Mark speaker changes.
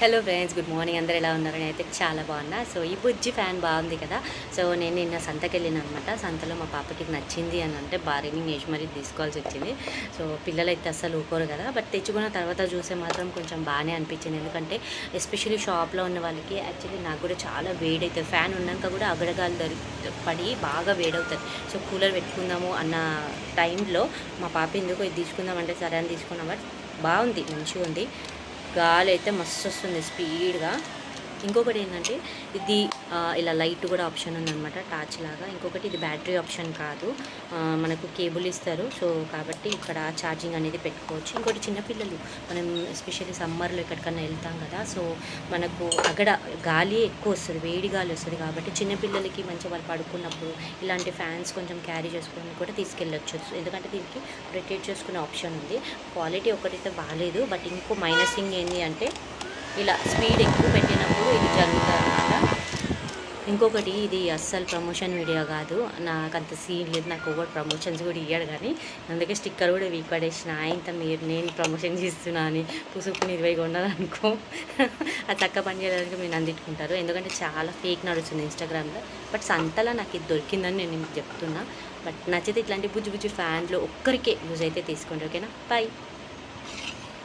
Speaker 1: Hello friends good morning అందరూ ఎలా ఉన్నారని అయితే చాలా బాగున్నా. సో ఈ బుజ్జి ఫ్యాన్ బాగుంది కదా. సో నేను నిన్న సంతకి వెళ్ళిన అనమాట సంతలో మా పాపకి నచ్చింది అని అంటే బార్గెనింగ్ చేసి మరీ తీసుకోవాల్సి వచ్చింది. సో పిల్లలు అయితే అస్సలు ఊకోరు కదా. బట్ తెచ్చుకున్న తర్వాత చూసే మాత్రం కొంచెం బాగానే అనిపించింది. ఎందుకంటే ఎస్పెషల్లీ షాప్లో ఉన్న వాళ్ళకి యాక్చువల్లీ నాకు కూడా చాలా వేడవుతుంది ఫ్యాన్ ఉన్నాక కూడా అగడగాలు దొరి పడి బాగా వేడవుతుంది. సో కూలర్ పెట్టుకుందాము అన్న టైంలో మా పాప ఎందుకు ఇది తీసుకుందామంటే సరే అని తీసుకున్నాం. బట్ బాగుంది మంచిగా ఉంది గాలి అయితే మస్తు వస్తుంది స్పీడ్గా. ఇంకొకటి ఏంటంటే ఇది ఇలా లైట్ కూడా ఆప్షన్ ఉందన్నమాట టార్చ్ లాగా. ఇంకొకటి ఇది బ్యాటరీ ఆప్షన్ కాదు. మనకు కేబుల్ ఇస్తారు. సో కాబట్టి ఇక్కడ ఛార్జింగ్ అనేది పెట్టుకోవచ్చు. ఇంకోటి చిన్నపిల్లలు మనం ఎస్పెషల్లీ సమ్మర్లో ఎక్కడికన్నా వెళ్తాం కదా సో మనకు అక్కడ గాలి ఎక్కువ వస్తుంది వేడి గాలి వస్తుంది కాబట్టి చిన్నపిల్లలకి మంచిగా వాళ్ళు పడుకున్నప్పుడు ఇలాంటి ఫ్యాన్స్ కొంచెం క్యారీ చేసుకొని కూడా తీసుకెళ్ళొచ్చు. ఎందుకంటే దీనికి రొటేట్ చేసుకునే ఆప్షన్ ఉంది. క్వాలిటీ ఒకటైతే బాగాలేదు బట్ ఇంకో మైనస్ థింగ్ ఏంటి అంటే ఇలా స్పీడ్ ఎక్కువ పెట్టినప్పుడు ఇది జరుగుతుంది అనమాట ఇంకొకటి ఇది అస్సలు ప్రమోషన్ వీడియో కాదు. నాకు అంత సీన్ లేదు. నాకు ఒకటి ప్రమోషన్స్ కూడా ఇయ్యాడు కానీ అందుకే స్టిక్కర్ కూడా వీక్ పడేసిన. ఇంత మీరు నేను ప్రమోషన్ చేస్తున్నా అని పుసుకుని ఇరవై కొన్నాను అనుకో. అది చక్క పని చేయడానికి మీరు అందిట్టుకుంటారు ఎందుకంటే చాలా ఫేక్ నడుస్తుంది ఇన్స్టాగ్రామ్లో బట్ సంతలా నాకు ఇది దొరికిందని నేను మీకు చెప్తున్నా. బట్ నచ్చితే ఇట్లాంటి బుజ్జి బుజ్జి ఫ్యాన్లు ఒక్కరికే యూజ్ అయితే తీసుకోండి. ఓకేనా బాయ్